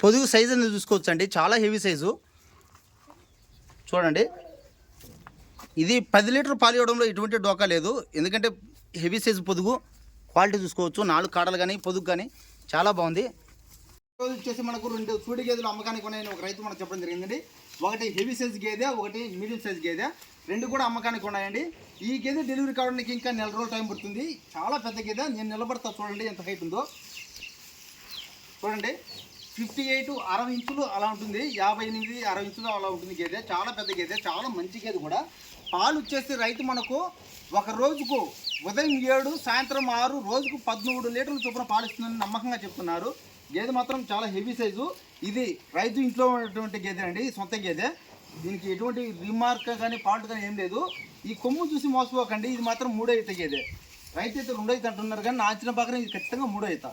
పొదుగు సైజు అనేది చూసుకోవచ్చు అండి చాలా హెవీ సైజు చూడండి. ఇది పది లీటర్ పాలు ఇవ్వడంలో ఎటువంటి డోకా లేదు. ఎందుకంటే హెవీ సైజు పొదుగు. క్వాలిటీ చూసుకోవచ్చు. నాలుగు కాడలు కానీ పొదుగు కానీ చాలా బాగుంది. రోజు వచ్చేసి మనకు రెండు సూడి గేదెలు అమ్మకానికి ఉన్నాయని ఒక రైతు మనకు చెప్పడం జరిగిందండి. ఒకటి హెవీ సైజ్ గేదె ఒకటి మీడియం సైజ్ గేదె. రెండు కూడా అమ్మకానికి ఉన్నాయండి. ఈ గేదె డెలివరీ కావడానికి ఇంకా నెల రోజులు టైం పడుతుంది. చాలా పెద్ద గేదె. నేను నిలబడతా చూడండి ఎంత హైట్ ఉందో. చూడండి. ఫిఫ్టీ ఎయిట్ అరవై ఇంచులు అలా ఉంటుంది. యాభై ఎనిమిది అరవై ఇంచులు అలా ఉంటుంది గేదె. చాలా పెద్ద గేదె చాలా మంచి గేదె కూడా. పాలు వచ్చేసి రైతు మనకు ఒక రోజుకు ఉదయం ఏడు సాయంత్రం ఆరు రోజుకు పదమూడు లీటర్ల చొప్పున పాలు ఇస్తుందని నమ్మకంగా చెప్తున్నారు. గేదె మాత్రం చాలా హెవీ సైజు. ఇది రైతు ఇంట్లో ఉన్నటువంటి గేదె అండి సొంత గేదె. దీనికి ఎటువంటి రిమార్క్ కానీ పాటు కానీ ఏం లేదు. ఈ కొమ్ము చూసి మోసపోకండి ఇది మాత్రం మూడో అయితే గేదె. రైతు అయితే రెండో అయితే అంటున్నారు కానీ నా అంచనా ప్రకారం ఇది ఖచ్చితంగా మూడో అవుతా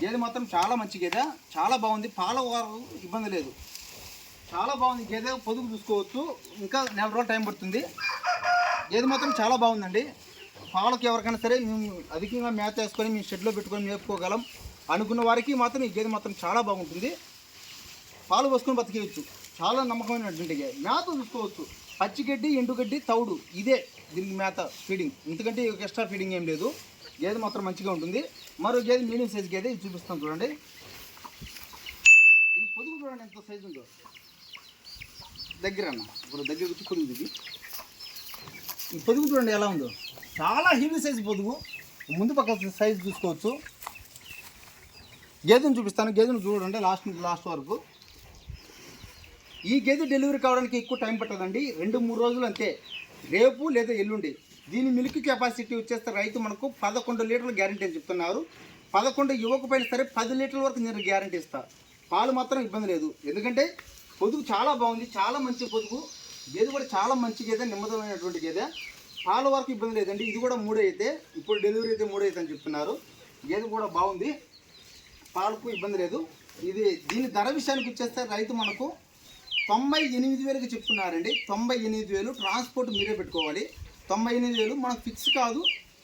గేదె మాత్రం చాలా మంచి గేదె. చాలా బాగుంది. పాల వారు ఇబ్బంది లేదు. చాలా బాగుంది గేదె. పొదుగు చూసుకోవచ్చు. ఇంకా నెల రోజులు టైం పడుతుంది. గేదె మాత్రం చాలా బాగుందండి. పాలకు ఎవరికైనా సరే మేము అధికంగా మేత వేసుకొని మేము షెడ్లో పెట్టుకొని మేపుకోగలం. అనుకున్న వారికి మాత్రం ఈ గేదె మాత్రం చాలా బాగుంటుంది. పాలు పోసుకొని బతికేయచ్చు. చాలా నమ్మకమైనటువంటి గేదె. మేత చూసుకోవచ్చు. పచ్చిగడ్డి ఎండుగడ్డి తౌడు ఇదే దీనికి మేత ఫీడింగ్. ఎందుకంటే ఎక్స్ట్రా ఫీడింగ్ ఏం లేదు. గేదె మాత్రం మంచిగా ఉంటుంది. మరో గేదె మీడియం సైజ్ గేదె ఇది చూపిస్తాను చూడండి. ఇది పొదుగు చూడండి ఎంత సైజు ఉందో. దగ్గర అన్న ఇప్పుడు దగ్గర వచ్చి పొదుగు ఇది. ఈ పొదుగు చూడండి ఎలా ఉందో. చాలా హెవీ సైజ్ పొదుగు. ముందు పక్క సైజ్ చూసుకోవచ్చు. గేదెను చూపిస్తాను. గేదెను చూడండి లాస్ట్ లాస్ట్ వరకు. ఈ గేదె డెలివరీ కావడానికి ఎక్కువ టైం పట్టదండి. రెండు మూడు రోజులు అంతే. రేపు లేదా ఎల్లుండి. దీని మిల్క్ కెపాసిటీ వచ్చేస్తే రైతు మనకు పదకొండు లీటర్లు గ్యారంటీ అని చెప్తున్నారు. పదకొండు ఇవ్వకపోయినా సరే పది లీటర్ల వరకు నేను గ్యారంటీ ఇస్తా. పాలు మాత్రం ఇబ్బంది లేదు. ఎందుకంటే పొదుగు చాలా బాగుంది. చాలా మంచి పొదుగు గేదె కూడా చాలా మంచి గేదె నిమ్మదమైనటువంటి గేదె. పాల వరకు ఇబ్బంది లేదండి. ఇది కూడా మూడే అయితే. ఇప్పుడు డెలివరీ అయితే మూడే అయితే అని చెప్తున్నారు. గేదె కూడా బాగుంది. పాలకు ఇబ్బంది లేదు. ఇది దీని ధర విషయానికి వచ్చేస్తే రైతు మనకు తొంభై ఎనిమిది వేలకు చెప్తున్నారండి. తొంభై ఎనిమిది వేలు. ట్రాన్స్పోర్ట్ మీరే పెట్టుకోవాలి. తొంభై ఎనిమిది వేలు మనకు ఫిక్స్ కాదు.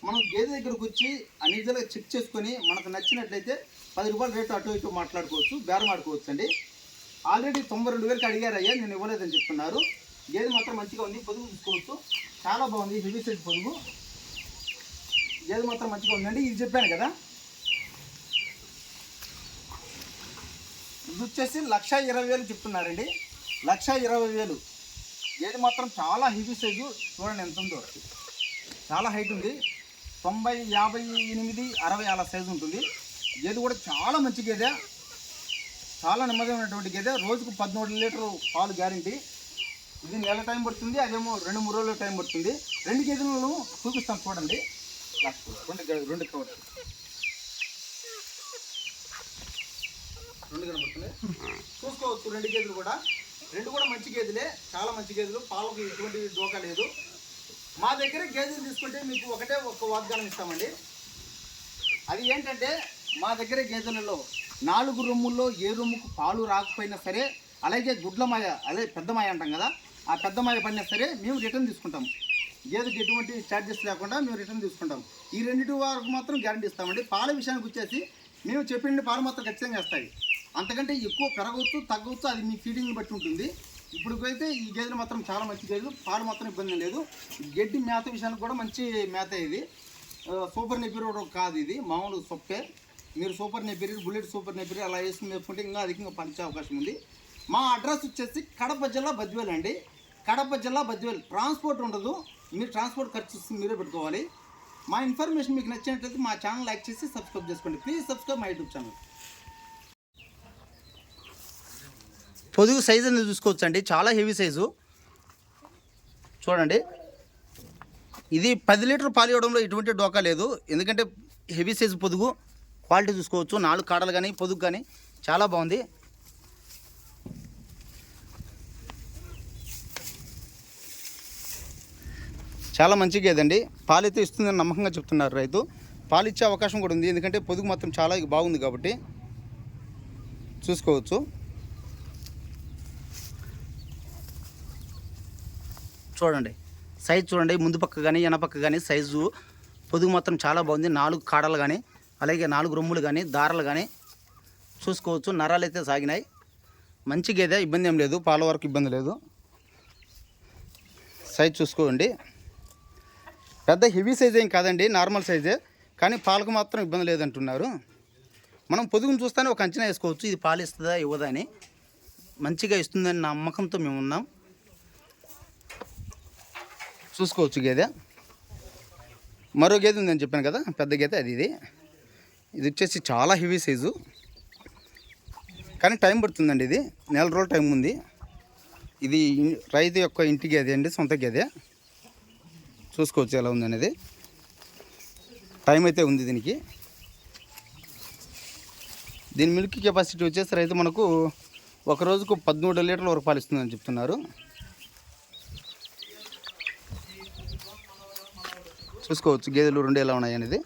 మనం గేదె దగ్గరకు వచ్చి అన్ని చెక్ చేసుకొని మనకు నచ్చినట్లయితే పది రూపాయలు రేటు అటు ఇటు మాట్లాడుకోవచ్చు బేరం ఆడుకోవచ్చు అండి ఆల్రెడీ తొంభై రెండు వేలకి అడిగారయ్యా నేను ఇవ్వలేదని చెప్తున్నారు. గేదె మాత్రం మంచిగా ఉంది పొదుగు చూసుకోవచ్చు. చాలా బాగుంది హెవీ సైజ్ పొదుగు గేదె మాత్రం మంచిగా ఉందండి ఇది చెప్పాను కదా. ఇది వచ్చేసి లక్ష ఇరవై వేలు చెప్తున్నారండి. లక్ష ఇరవై వేలు. ఏది మాత్రం చాలా హెవీ సైజు చూడండి ఎంత ఉందో. చాలా హైట్ ఉంది. తొంభై యాభై ఎనిమిది అరవై అలా సైజు ఉంటుంది. గేదె కూడా చాలా మంచి గేదె. చాలా నెమ్మదమైనటువంటి గేదె. రోజుకు పద్మూడు లీటర్ పాలు గ్యారంటీ. ఇది నెల టైం పడుతుంది. అదేమో రెండు మూడు రోజుల టైం పడుతుంది. రెండు గేదెలను చూపిస్తాను చూడండి. రెండు రెండు కవర్ రెండు కనబడుతుంది చూసుకోవచ్చు రెండు గేదెలు కూడా. రెండు కూడా మంచి గేదెలే చాలా మంచి గేదెలు. పాలకు ఎటువంటి డోకా లేదు. మా దగ్గర గేదెలు తీసుకుంటే మీకు ఒకటే ఒక వాగ్దానం ఇస్తామండి. అది ఏంటంటే మా దగ్గర గేదెలలో నాలుగు రొమ్ముల్లో ఏ రొమ్ముకు పాలు రాకపోయినా సరే అలాగే గుడ్లమాయ అదే పెద్దమాయ అంటాం కదా ఆ పెద్దమాయ పడినా సరే మేము రిటర్న్ తీసుకుంటాం. గేదెకి ఎటువంటి ఛార్జెస్ లేకుండా మేము రిటర్న్ తీసుకుంటాం. ఈ రెండింటి వరకు మాత్రం గ్యారంటీ ఇస్తామండి. పాల విషయానికి వచ్చేసి మేము చెప్పిన పాలు మాత్రం ఖచ్చితంగా వేస్తాయి. అంతకంటే ఎక్కువ పెరగవచ్చు తగ్గవచ్చు అది మీ ఫీడింగ్ని బట్టి ఉంటుంది. ఇప్పుడుకైతే ఈ గేదెలు మాత్రం చాలా మంచి గేదెలు. పాలు మాత్రం ఇబ్బంది లేదు. గడ్డి మేత విషయానికి కూడా మంచి మేత ఇది. సూపర్ నెపీరియడ్ కాదు ఇది. మామూలు సొప్పే. మీరు సూపర్ నెపీరియడ్ బుల్లెట్ సూపర్ నెపీరియడ్ అలా వేసుకుని వేసుకుంటే ఇంకా అధికంగా పంచే అవకాశం ఉంది. మా అడ్రస్ వచ్చేసి కడప జిల్లా బద్వేల్ అండి. కడప జిల్లా బద్వేల్ ట్రాన్స్పోర్ట్ ఉండదు. మీరు ట్రాన్స్పోర్ట్ ఖర్చు మీరే పెట్టుకోవాలి. మా ఇన్ఫర్మేషన్ మీకు నచ్చినట్లయితే మా ఛానల్ లైక్ చేసి సబ్స్క్రైబ్ చేసుకోండి. Please subscribe my YouTube channel. పొదుగు సైజ్ అనేది చూసుకోవచ్చు అండి చాలా హెవీ సైజు. చూడండి. ఇది పది లీటర్ పాలు ఇవ్వడంలో ఎటువంటి డోకా లేదు. ఎందుకంటే హెవీ సైజు పొదుగు. క్వాలిటీ చూసుకోవచ్చు. నాలుగు కాడలు కానీ పొదుగు కానీ చాలా బాగుంది. చాలా మంచి గేదండి పాలైతే ఇస్తుందని నమ్మకంగా చెప్తున్నారు రైతు. పాలు ఇచ్చే అవకాశం కూడా ఉంది. ఎందుకంటే పొదుగు మాత్రం చాలా బాగుంది కాబట్టి చూసుకోవచ్చు. చూడండి. సైజ్ చూడండి. ముందు పక్క కానీ వెనపక్క కానీ సైజు. పొదుగు మాత్రం చాలా బాగుంది. నాలుగు కాడలు కానీ అలాగే నాలుగు రొమ్ములు కానీ దారాలు కానీ చూసుకోవచ్చు. నరాలు అయితే సాగినాయి. మంచి గేదె ఇబ్బంది ఏం లేదు. పాల వరకు ఇబ్బంది లేదు. సైజ్ చూసుకోండి. పెద్ద హెవీ సైజ్ ఏం కాదండి. నార్మల్ సైజే. కానీ పాలకు మాత్రం ఇబ్బంది లేదంటున్నారు. మనం పొదుగును చూస్తేనే ఒక అంచనా వేసుకోవచ్చు. ఇది పాలు ఇస్తుందా ఇవ్వదా అని. మంచిగా ఇస్తుందని నమ్మకంతో మేము ఉన్నాం. చూసుకోవచ్చు గేదె. మరో గేదె ఉందని చెప్పాను కదా పెద్ద గేదె అది ఇది. ఇది వచ్చేసి చాలా హెవీ సైజు. కానీ టైం పడుతుందండి ఇది. నెల రోజుల టైం ఉంది. ఇది రైతు యొక్క ఇంటి గేదె అండి సొంత గేదె. చూసుకోవచ్చు ఎలా ఉందనేది. టైం అయితే ఉంది దీనికి. దీని మిల్క్ కెపాసిటీ వచ్చేసి రైతు మనకు ఒక రోజుకు పదమూడు లీటర్ల వరకు పాలిస్తుందని చెప్తున్నారు. చూసుకోవచ్చు గేదెలు రెండు ఎలా ఉన్నాయి అనేది.